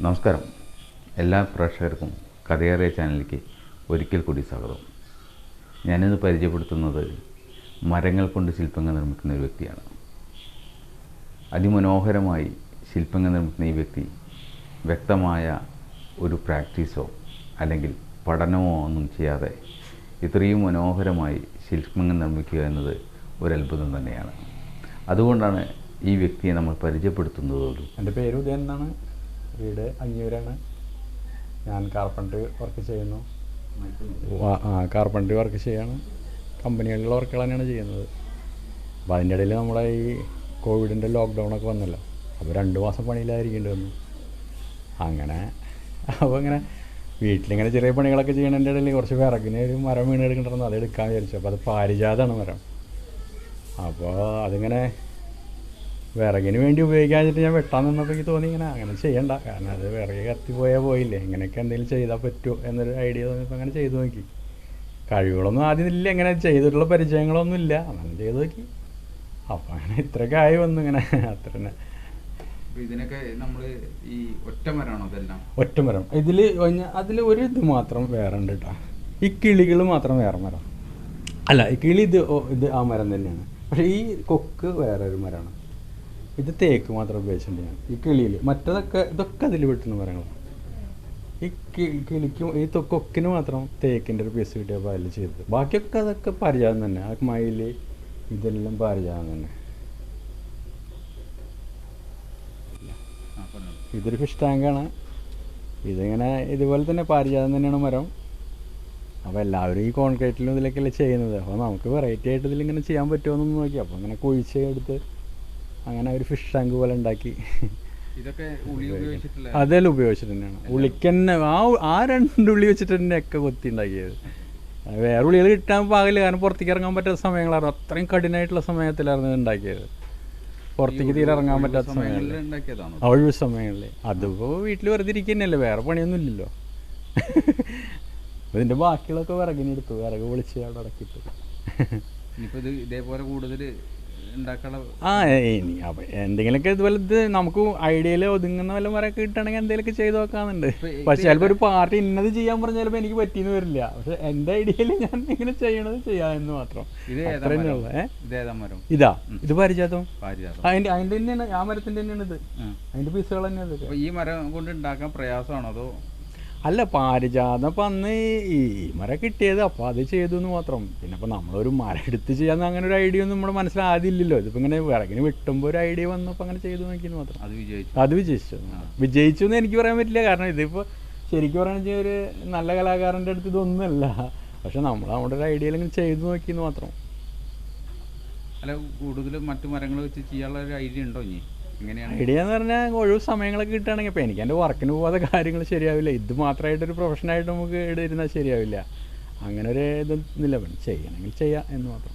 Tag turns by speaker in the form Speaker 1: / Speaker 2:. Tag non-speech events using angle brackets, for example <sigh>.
Speaker 1: നമസ്കാരം. എല്ലാ പ്രേക്ഷകർക്കും കഥയേറിയ ചാനലിലേക്ക് ഒരിക്കൽ കൂടി സ്വാഗതം. ഞാനിന്ന് പരിചയപ്പെടുത്തുന്നത് മരങ്ങൾ കൊണ്ട് ശില്പങ്ങൾ നിർമ്മിക്കുന്ന ഒരു വ്യക്തിയാണ്. അതിമനോഹരമായി ശില്പങ്ങൾ നിർമ്മിക്കുന്ന ഈ വ്യക്തി വ്യക്തമായ ഒരു പ്രാക്ടീസോ അല്ലെങ്കിൽ പഠനമോ ഒന്നും ചെയ്യാതെ ഇത്രയും മനോഹരമായി ശില്പങ്ങൾ നിർമ്മിക്കുക എന്നത് ഒരു അത്ഭുതം തന്നെയാണ്. അതുകൊണ്ടാണ് ഈ വ്യക്തിയെ നമ്മൾ പരിചയപ്പെടുത്തുന്നതോടും.
Speaker 2: എന്റെ പേര് ഉദയൻ എന്നാണ്. വീട് അഞ്ഞൂരാണ് ഞാൻ കാർപ്പൻട്രി വർക്ക് ചെയ്യുന്നു. ആ കാർപ്പൻട്രി വർക്ക് ചെയ്യാണ്. കമ്പനികളിലുള്ള വർക്കുകൾ തന്നെയാണ് ചെയ്യുന്നത്. അപ്പോൾ അതിന്റെ ഇടയിൽ നമ്മുടെ ഈ കോവിഡിന്റെ ലോക്ക്ഡൗണൊക്കെ വന്നല്ലോ. അപ്പോൾ രണ്ട് മാസം പണിയിലായിരിക്കേണ്ടി വന്നു. അങ്ങനെ അപ്പോൾ ഇങ്ങനെ വീട്ടിലിങ്ങനെ ചെറിയ പണികളൊക്കെ ചെയ്യണതിന്റെ ഇടയിൽ കുറച്ച് വിറകിന് ഒരു മരം വീണ് എടുക്കണ്ടിരുന്നു അത് വിചാരിച്ചു. അപ്പോൾ അത് പാരിജാതമാണ് മരം. അപ്പോൾ അതിങ്ങനെ വിറകിന് വേണ്ടി ഉപയോഗിക്കാൻ വെച്ചിട്ട് ഞാൻ വെട്ടാൻ നിന്നപ്പോൾ എനിക്ക് തോന്നി ഇങ്ങനെ അങ്ങനെ ചെയ്യണ്ട. കാരണം അത് വിറക് കത്തി പോയാൽ പോയില്ലേ. ഇങ്ങനെയൊക്കെ എന്തെങ്കിലും ചെയ്താൽ പറ്റുമോ എന്നൊരു ഐഡിയ തോന്നിയപ്പോൾ അങ്ങനെ ചെയ്തു നോക്കി. കഴിവുകളൊന്നും ആദ്യം ഇല്ല. ഇങ്ങനെ ചെയ്തിട്ടുള്ള പരിചയങ്ങളൊന്നും ഇല്ല. അങ്ങനെ ചെയ്തു നോക്കി. അപ്പം അങ്ങനെ ഇത്രയൊക്കെ ആയി വന്നു ഇങ്ങനെ. അത്ര തന്നെ.
Speaker 1: ഇതിനൊക്കെ നമ്മൾ ഈ ഒറ്റ മരമാണോ അതെല്ലാം
Speaker 2: ഒറ്റമരം ഇതിൽ അതിൽ ഒരു ഇത് മാത്രം വേറെ ഉണ്ട് കേട്ടോ ഈ കിളികൾ മാത്രം വേറെ മരം. അല്ല ഈ കിളി ഇത് ഇത് ആ മരം തന്നെയാണ്. പക്ഷേ ഈ കൊക്ക് വേറൊരു ഒരു മരമാണ് ഇത് തേക്ക് മാത്രം ഉപയോഗിച്ചിട്ടുണ്ട് ഞാൻ. ഈ കിളിയിൽ മറ്റതൊക്കെ ഇതൊക്കെ അതിൽ വെട്ടുന്ന മരങ്ങളാണ് ഈ കിളിക്കും ഈ തൊക്കൊക്കിന് മാത്രം തേക്കിന്റെ ഒരു പീസ് കിട്ടിയപ്പോൾ അതിൽ ചെയ്തത്. ബാക്കിയൊക്കെ അതൊക്കെ പാരിജാതം തന്നെ. ആ മയിൽ ഇതെല്ലാം പാരിജാതം തന്നെ. ഇതൊരു ഫിഷ് ടാങ്കാണ് ഇതിങ്ങനെ ഇതുപോലെ തന്നെ പാരിജാതം തന്നെയാണ് മരം. അപ്പോൾ എല്ലാവരും ഈ കോൺക്രീറ്റിലും ഇതിലൊക്കെയല്ലേ ചെയ്യുന്നത്. അപ്പോൾ നമുക്ക് വെറൈറ്റി ആയിട്ട് ഇതിലിങ്ങനെ ചെയ്യാൻ പറ്റുമോ എന്നൊന്ന് നോക്കി. അപ്പോൾ ഇങ്ങനെ കുഴിച്ച് എടുത്ത് അങ്ങനെ ഒരു ഫിഷ് ടാങ്ക് പോലെ ഉണ്ടാക്കി. അതെല്ലാം ഉപയോഗിച്ചിട്ട് തന്നെയാണ് ഉളിക്കന്നെ ആ ആ രണ്ട് ഉള്ളി വെച്ചിട്ട് തന്നെയൊക്കെ കൊത്തി ഉണ്ടാക്കിയത് വേറെ ഉള്ളികൾ കിട്ടാൻ പാകില്ല. കാരണം പുറത്തേക്ക് ഇറങ്ങാൻ പറ്റാത്ത സമയങ്ങളായിരുന്നു. അത്രയും കഠിനമായിട്ടുള്ള സമയത്തിലായിരുന്നു ഉണ്ടാക്കിയത്. പുറത്തേക്ക് തീരെ ഇറങ്ങാൻ പറ്റാത്ത സമയങ്ങളിൽ ഒഴിവ് സമയങ്ങളിൽ. അതിപ്പോൾ വീട്ടിൽ വെറുതെ ഇരിക്കുന്നല്ലേ വേറെ പണിയൊന്നും ഇല്ലല്ലോ <laughs> ഇതിന്റെ ബാക്കികളൊക്കെ വിറകിനെടുത്തു. വിറക് വിളിച്ച് അവിടെ ഇടക്കിട്ടു
Speaker 1: ഇനിയിപ്പോ ഇത് ഇതേപോലെ കൂടുതൽ
Speaker 2: ആ ഇനി അപ്പം എന്തെങ്കിലുമൊക്കെ ഇതുപോലെ ഇത് നമുക്ക് ഐഡിയയിൽ ഒതുങ്ങുന്ന വല്ല മരമൊക്കെ കിട്ടണമെങ്കിൽ എന്തെങ്കിലുമൊക്കെ ചെയ്ത് നോക്കാന്നുണ്ട്. പക്ഷെ ചിലപ്പോൾ ഒരു പാർട്ടി ഇന്നത് ചെയ്യാൻ പറഞ്ഞാൽ ചിലപ്പോൾ എനിക്ക് പറ്റിയെന്ന് വരില്ല. പക്ഷെ എന്റെ ഐഡിയയിൽ ഞാൻ ഇങ്ങനെ ചെയ്യണത് ചെയ്യാമെന്ന് മാത്രം.
Speaker 1: ഇത് ഇത് പരിചയത്തോ
Speaker 2: അതിന്റെ അതിന്റെ തന്നെയാണ് ആ മരത്തിന്റെ തന്നെയാണ് ഇത്. അതിന്റെ പീസുകൾ തന്നെയാണ്
Speaker 1: ഈ മരം കൊണ്ട് ഉണ്ടാക്കാൻ പ്രയാസമാണോ? അതോ
Speaker 2: അല്ല പാരിജാതം അപ്പം അന്ന് ഈ മര കിട്ടിയത് അപ്പോൾ അത് ചെയ്തു എന്ന് മാത്രം. പിന്നെ ഇപ്പം നമ്മളൊരു മരം എടുത്ത് ചെയ്യാൻ അങ്ങനെ ഒരു ഐഡിയ ഒന്നും നമ്മുടെ മനസ്സിൽ ആദ്യം ഇല്ലല്ലോ ഇതിപ്പോൾ ഇങ്ങനെ വിറകിന് വെട്ടുമ്പോൾ ഒരു ഐഡിയ വന്നപ്പോൾ അങ്ങനെ ചെയ്തു നോക്കിയെന്ന് മാത്രം.
Speaker 1: അത് വിജയിച്ചു.
Speaker 2: അത് വിജയിച്ചു. വിജയിച്ചു എന്ന് എനിക്ക് പറയാൻ പറ്റില്ല. കാരണം ഇതിപ്പോൾ ശരിക്കും പറയുകയാണെങ്കിൽ ഒരു നല്ല കലാകാരന്റെ അടുത്ത് ഇതൊന്നുമല്ല പക്ഷെ നമ്മൾ നമ്മുടെ ഒരു ഐഡിയയിൽ ഇങ്ങനെ ചെയ്തു നോക്കിയെന്ന് മാത്രം.
Speaker 1: അല്ല കൂടുതലും മറ്റു മരങ്ങൾ വെച്ച് ചെയ്യാനുള്ള ഒരു ഐഡിയ ഉണ്ടോ ഇനി?
Speaker 2: ഐഡിയ എന്ന് പറഞ്ഞാൽ ഒഴിവ് സമയങ്ങളൊക്കെ കിട്ടുകയാണെങ്കിൽ ഇപ്പോൾ എനിക്ക് എന്റെ വർക്കിന് പോകാതെ കാര്യങ്ങൾ ശരിയാവില്ല. ഇത് മാത്രമായിട്ടൊരു പ്രൊഫഷനായിട്ട് നമുക്ക് ഇടയിരുന്നാൽ ശരിയാവില്ല. അങ്ങനെ ഒരു ഇതൊന്നുമില്ല ചെയ്യണമെങ്കിൽ ചെയ്യാം എന്ന് മാത്രം.